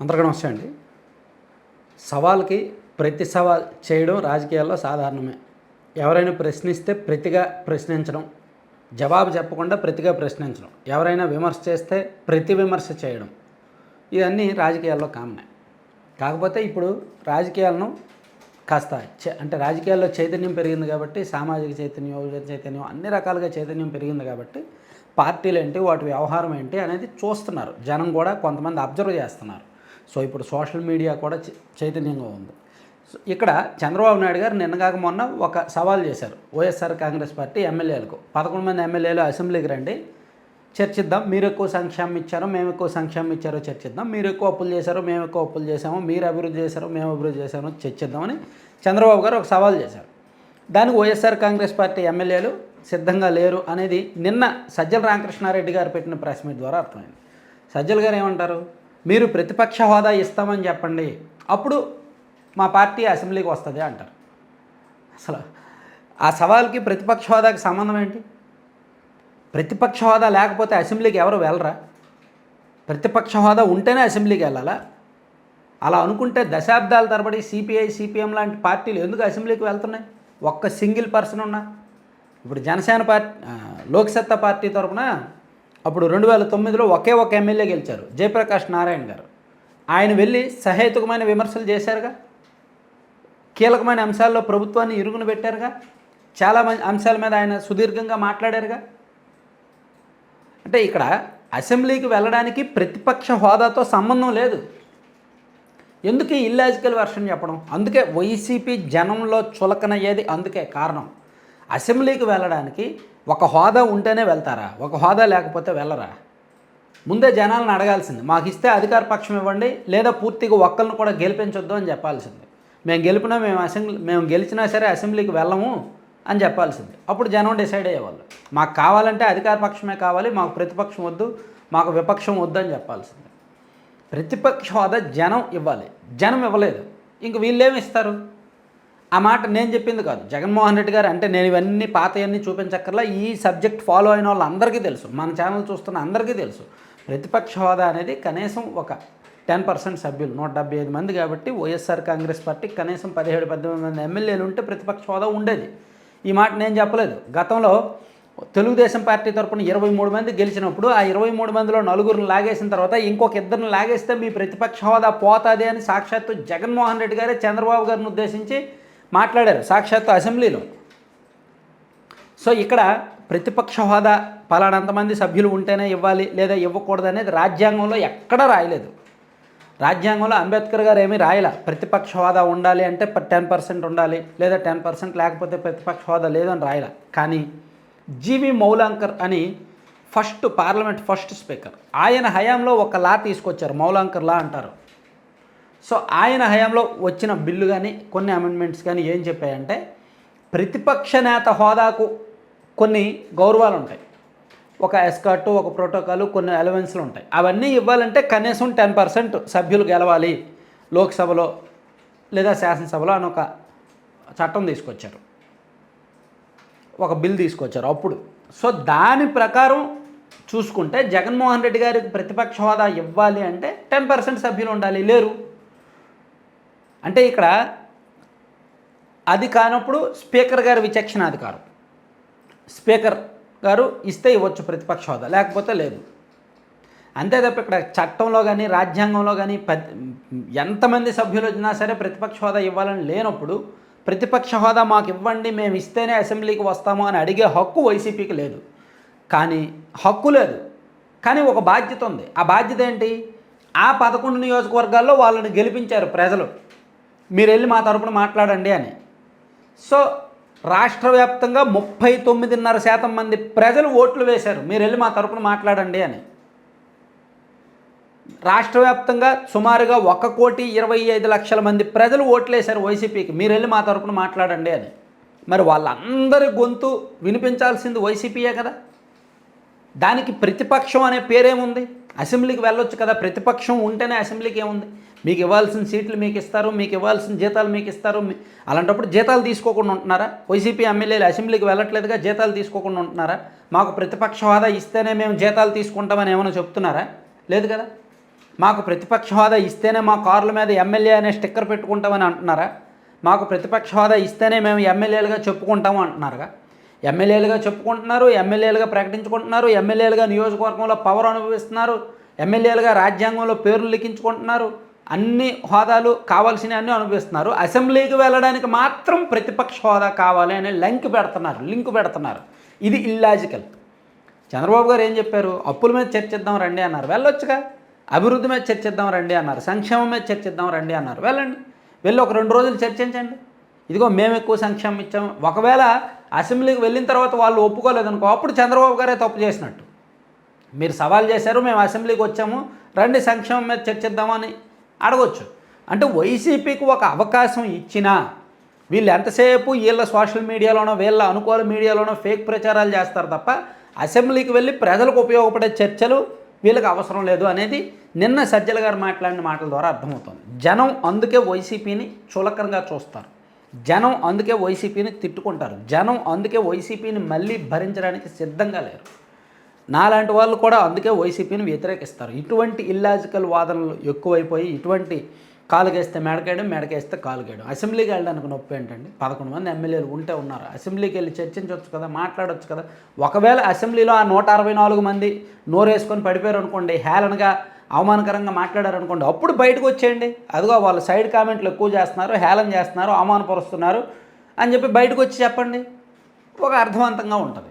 అందరికీ నమస్తే అండి. సవాల్కి ప్రతి సవాల్ చేయడం రాజకీయాల్లో సాధారణమే. ఎవరైనా ప్రశ్నిస్తే ప్రతిగా ప్రశ్నించడం జవాబు చెప్పకుండా ప్రతిగా ప్రశ్నించడం ఎవరైనా విమర్శ చేస్తే ప్రతి విమర్శ చేయడం ఇవన్నీ రాజకీయాల్లో కామనే. కాకపోతే ఇప్పుడు రాజకీయాలను కాస్త అంటే రాజకీయాల్లో చైతన్యం పెరిగింది కాబట్టి సామాజిక చైతన్యం యువజన చైతన్యం అన్ని రకాలుగా చైతన్యం పెరిగింది కాబట్టి పార్టీలు ఏంటి వాటి వ్యవహారం ఏంటి అనేది చూస్తున్నారు. జనం కూడా కొంతమంది అబ్జర్వ్ చేస్తున్నారు. సో ఇప్పుడు సోషల్ మీడియా కూడా చైతన్యంగా ఉంది. సో ఇక్కడ చంద్రబాబు నాయుడు గారు నిన్నగాక మొన్న ఒక సవాల్ చేశారు. వైఎస్ఆర్ కాంగ్రెస్ పార్టీ ఎమ్మెల్యేలకు. పదకొండు మంది ఎమ్మెల్యేలు అసెంబ్లీకి రండి. చర్చిద్దాం. మీరు ఎక్కువ సంక్షేమం ఇచ్చారో మేము ఎక్కువ సంక్షేమం ఇచ్చారో చర్చిద్దాం. మీరు ఎక్కువ అప్పులు చేశారో మేము ఎక్కువ అప్పులు చేసామో మీరు అభివృద్ధి చేశారో మేము అభివృద్ధి చేశామో చర్చిద్దామని చంద్రబాబు గారు ఒక సవాల్ చేశారు. దానికి వైఎస్ఆర్ కాంగ్రెస్ పార్టీ ఎమ్మెల్యేలు సిద్ధంగా లేరు అనేది నిన్న సజ్జల రామకృష్ణారెడ్డి గారు పెట్టిన ప్రెస్ మీట్ ద్వారా అర్థమైంది. సజ్జల గారు ఏమంటారు? మీరు ప్రతిపక్ష హోదా ఇస్తామని చెప్పండి. అప్పుడు మా పార్టీ అసెంబ్లీకి వస్తుంది అంటారు. అసలు ఆ సవాల్కి ప్రతిపక్ష హోదాకి సంబంధం ఏంటి? ప్రతిపక్ష హోదా లేకపోతే అసెంబ్లీకి ఎవరు వెళ్ళరా? ప్రతిపక్ష హోదా ఉంటేనే అసెంబ్లీకి వెళ్ళాలా? అలా అనుకుంటే దశాబ్దాల తరబడి సిపిఐ సిపిఎం లాంటి పార్టీలు ఎందుకు అసెంబ్లీకి వెళ్తున్నాయి? ఒక్క సింగిల్ పర్సన్ ఉన్నా? ఇప్పుడు జనసేన పార్టీ లోక్సత్తా పార్టీ తరఫున అప్పుడు రెండు వేల తొమ్మిదిలో ఒకే ఒక ఎమ్మెల్యే గెలిచారు. జయప్రకాష్ నారాయణ గారు. ఆయన వెళ్ళి సహేతుకమైన విమర్శలు చేశారుగా. కీలకమైన అంశాల్లో ప్రభుత్వాన్ని ఇరుగును పెట్టారుగా. చాలా మంది అంశాల మీద ఆయన సుదీర్ఘంగా మాట్లాడారుగా. అంటే ఇక్కడ అసెంబ్లీకి వెళ్ళడానికి ప్రతిపక్ష హోదాతో సంబంధం లేదు. ఎందుకు ఇల్లాజికల్ వర్షన్ చెప్పడం? అందుకే వైసీపీ జనంలో చులకనయ్యేది అందుకే కారణం. అసెంబ్లీకి వెళ్ళడానికి ఒక హోదా ఉంటేనే వెళ్తారా? ఒక హోదా లేకపోతే వెళ్ళరా? ముందే జనాలను అడగాల్సింది. మాకు ఇస్తే అధికార పక్షం ఇవ్వండి లేదా పూర్తిగా ఒక్కరిని కూడా గెలిపించొద్దు అని చెప్పాల్సింది. మేము గెలిపినా మేము అసెంబ్లీ మేము గెలిచినా సరే అసెంబ్లీకి వెళ్ళము అని చెప్పాల్సింది. అప్పుడు జనం డిసైడ్ అయ్యేవాళ్ళు. మాకు కావాలంటే అధికార పక్షమే కావాలి మాకు ప్రతిపక్షం వద్దు మాకు విపక్షం వద్దు అని చెప్పాల్సింది. ప్రతిపక్ష హోదా జనం ఇవ్వాలి. జనం ఇవ్వలేదు. ఇంక వీళ్ళేమి ఇస్తారు? ఆ మాట నేను చెప్పింది కాదు. జగన్మోహన్ రెడ్డి గారు అంటే నేను ఇవన్నీ పాతయన్నీ చూపించక్కర్లా ఈ సబ్జెక్ట్ ఫాలో అయిన వాళ్ళందరికీ తెలుసు. మన ఛానల్ చూస్తున్న అందరికీ తెలుసు. ప్రతిపక్ష హోదా అనేది కనీసం ఒక టెన్ పర్సెంట్ సభ్యులు నూట డెబ్బై ఐదు మంది కాబట్టి వైఎస్ఆర్ కాంగ్రెస్ పార్టీ కనీసం పదిహేడు పద్దెనిమిది మంది ఎమ్మెల్యేలు ఉంటే ప్రతిపక్ష హోదా ఉండేది. ఈ మాట నేను చెప్పలేదు. గతంలో తెలుగుదేశం పార్టీ తరపున ఇరవై మూడు మంది గెలిచినప్పుడు ఆ ఇరవై మూడు మందిలో నలుగురిని లాగేసిన తర్వాత ఇంకొక ఇద్దరిని లాగేస్తే మీ ప్రతిపక్ష హోదా పోతుంది అని సాక్షాత్తు జగన్మోహన్ రెడ్డి గారే చంద్రబాబు గారిని ఉద్దేశించి మాట్లాడారు సాక్షాత్తు అసెంబ్లీలో. సో ఇక్కడ ప్రతిపక్ష హోదా పలానంతమంది సభ్యులు ఉంటేనే ఇవ్వాలి లేదా ఇవ్వకూడదు అనేది రాజ్యాంగంలో ఎక్కడా రాయలేదు. రాజ్యాంగంలో అంబేద్కర్ గారు ఏమీ రాయల? ప్రతిపక్ష హోదా ఉండాలి అంటే టెన్ పర్సెంట్ ఉండాలి లేదా టెన్ పర్సెంట్ లేకపోతే ప్రతిపక్ష హోదా లేదని రాయల? కానీ జీవి మౌలాంకర్ అని ఫస్ట్ పార్లమెంట్ ఫస్ట్ స్పీకర్. ఆయన హయాంలో ఒక లా తీసుకొచ్చారు మౌలాంకర్ లా అంటారు. సో ఆయన హయాంలో వచ్చిన బిల్లు కానీ కొన్ని అమెండ్మెంట్స్ కానీ ఏం చెప్పాయంటే ప్రతిపక్ష నేత హోదాకు కొన్ని గౌరవాలు ఉంటాయి ఒక ఎస్కర్టు ఒక ప్రోటోకాల్ కొన్ని అలవెన్స్లు ఉంటాయి అవన్నీ ఇవ్వాలంటే కనీసం టెన్ పర్సెంట్ సభ్యులు గెలవాలి. లోక్సభలో లేదా శాసనసభలో అని ఒక చట్టం తీసుకొచ్చారు. ఒక బిల్ తీసుకొచ్చారు అప్పుడు. సో దాని ప్రకారం చూసుకుంటే జగన్మోహన్ రెడ్డి గారికి ప్రతిపక్ష హోదా ఇవ్వాలి అంటే టెన్ పర్సెంట్ సభ్యులు ఉండాలి. లేరు. అంటే ఇక్కడ అది కానప్పుడు స్పీకర్ గారి విచక్షణ అధికారం. స్పీకర్ గారు ఇస్తే ఇవ్వచ్చు ప్రతిపక్ష హోదా లేకపోతే లేదు. అంతే తప్ప ఇక్కడ చట్టంలో కానీ రాజ్యాంగంలో కానీ ఎంతమంది సభ్యులు వచ్చినా సరే ప్రతిపక్ష హోదా ఇవ్వాలని లేనప్పుడు ప్రతిపక్ష హోదా మాకు ఇవ్వండి మేము ఇస్తేనే అసెంబ్లీకి వస్తాము అని అడిగే హక్కు వైసీపీకి లేదు. కానీ హక్కు లేదు. కానీ ఒక బాధ్యత ఉంది. ఆ బాధ్యత ఏంటి? ఆ పదకొండు నియోజకవర్గాల్లో వాళ్ళని గెలిపించారు ప్రజలు. మీరు వెళ్ళి మా తరపున మాట్లాడండి అని. సో రాష్ట్ర వ్యాప్తంగా ముప్పై తొమ్మిదిన్నర శాతం మంది ప్రజలు ఓట్లు వేశారు. మీరు వెళ్ళి మా తరపున మాట్లాడండి అని. రాష్ట్ర వ్యాప్తంగా సుమారుగా ఒక కోటి ఇరవై ఐదు లక్షల మంది ప్రజలు ఓట్లేశారు వైసీపీకి. మీరు వెళ్ళి మా తరపున మాట్లాడండి అని. మరి వాళ్ళందరి గొంతు వినిపించాల్సింది వైసీపీయే కదా. దానికి ప్రతిపక్షం అనే పేరేముంది? అసెంబ్లీకి వెళ్ళొచ్చు కదా ప్రతిపక్షం ఉంటేనే అసెంబ్లీకి ఏముంది? మీకు ఇవ్వాల్సిన సీట్లు మీకు ఇస్తారు మీకు ఇవ్వాల్సిన జీతాలు మీకు ఇస్తారు అలాంటప్పుడు జీతాలు తీసుకోకుండా ఉంటున్నారా? వైసీపీ ఎమ్మెల్యేలు అసెంబ్లీకి వెళ్ళట్లేదుగా జీతాలు తీసుకోకుండా ఉంటున్నారా? మాకు ప్రతిపక్ష హోదా ఇస్తేనే మేము జీతాలు తీసుకుంటామని ఏమైనా చెప్తున్నారా? లేదు కదా? మాకు ప్రతిపక్ష హోదా ఇస్తేనే మా కార్ల మీద ఎమ్మెల్యే అనే స్టిక్కర్ పెట్టుకుంటామని అంటున్నారా? మాకు ప్రతిపక్ష హోదా ఇస్తేనే మేము ఎమ్మెల్యేలుగా చెప్పుకుంటాము అంటున్నారుగా? ఎమ్మెల్యేలుగా చెప్పుకుంటున్నారు ఎమ్మెల్యేలుగా ప్రకటించుకుంటున్నారు ఎమ్మెల్యేలుగా నియోజకవర్గంలో పవర్ అనుభవిస్తున్నారు ఎమ్మెల్యేలుగా రాజ్యాంగంలో పేర్లు లిఖించుకుంటున్నారు అన్ని హోదాలు కావాల్సినవి అన్నీ అనుభవిస్తున్నారు. అసెంబ్లీకి వెళ్ళడానికి మాత్రం ప్రతిపక్ష హోదా కావాలి అనే లింక్ పెడుతున్నారు లింక్ పెడుతున్నారు. ఇది ఇల్లాజికల్ చంద్రబాబు గారు ఏం చెప్పారు? అప్పుల మీద చర్చిద్దాం రండి అన్నారు. వెళ్ళొచ్చుగా. అభివృద్ధి మీద చర్చిద్దాం రండి అన్నారు. సంక్షేమం మీద చర్చిద్దాం రండి అన్నారు. వెళ్ళండి. వెళ్ళి ఒక రెండు రోజులు చర్చించండి. ఇదిగో మేము ఎక్కువ సంక్షేమం ఇచ్చాము ఒకవేళ అసెంబ్లీకి వెళ్ళిన తర్వాత వాళ్ళు ఒప్పుకోలేదనుకో అప్పుడు చంద్రబాబు గారే తప్పు చేసినట్టు. మీరు సవాల్ చేశారు మేము అసెంబ్లీకి వచ్చాము రండి సంక్షేమం మీద చర్చిద్దామని అడగొచ్చు. అంటే వైసీపీకి ఒక అవకాశం ఇచ్చినా వీళ్ళు ఎంతసేపు వీళ్ళ సోషల్ మీడియాలోనో వీళ్ళ అనుకూల మీడియాలోనో ఫేక్ ప్రచారాలు చేస్తారు తప్ప అసెంబ్లీకి వెళ్ళి ప్రజలకు ఉపయోగపడే చర్చలు వీళ్ళకి అవసరం లేదు అనేది నిన్న సజ్జల గారు మాట్లాడిన మాటల ద్వారా అర్థమవుతుంది. జనం అందుకే వైసీపీని చులకనగా చూస్తారు. జనం అందుకే వైసీపీని తిట్టుకుంటారు. జనం అందుకే వైసీపీని మళ్ళీ భరించడానికి సిద్ధంగా లేరు. నాలాంటి వాళ్ళు కూడా అందుకే వైసీపీని వ్యతిరేకిస్తారు. ఇటువంటి ఇల్లాజికల్ వాదనలు ఎక్కువైపోయి ఇటువంటి కాలుగేస్తే మెడకేయడం మెడకేస్తే కాలుగేయడం అసెంబ్లీకి వెళ్ళడానికి నొప్పి ఏంటండి? పదకొండు మంది ఎమ్మెల్యేలు ఉంటే ఉన్నారు. అసెంబ్లీకి వెళ్ళి చర్చించవచ్చు కదా మాట్లాడొచ్చు కదా. ఒకవేళ అసెంబ్లీలో ఆ నూట అరవై నాలుగు మంది నోరేసుకొని పడిపోయారు అనుకోండి హేళనగా అవమానకరంగా మాట్లాడారనుకోండి అప్పుడు బయటకు వచ్చేయండి. అదిగో వాళ్ళు సైడ్ కామెంట్లు ఎక్కువ చేస్తున్నారు హేళన చేస్తున్నారు అవమానపరుస్తున్నారు అని చెప్పి బయటకు వచ్చి చెప్పండి. ఒక అర్థవంతంగా ఉంటుంది.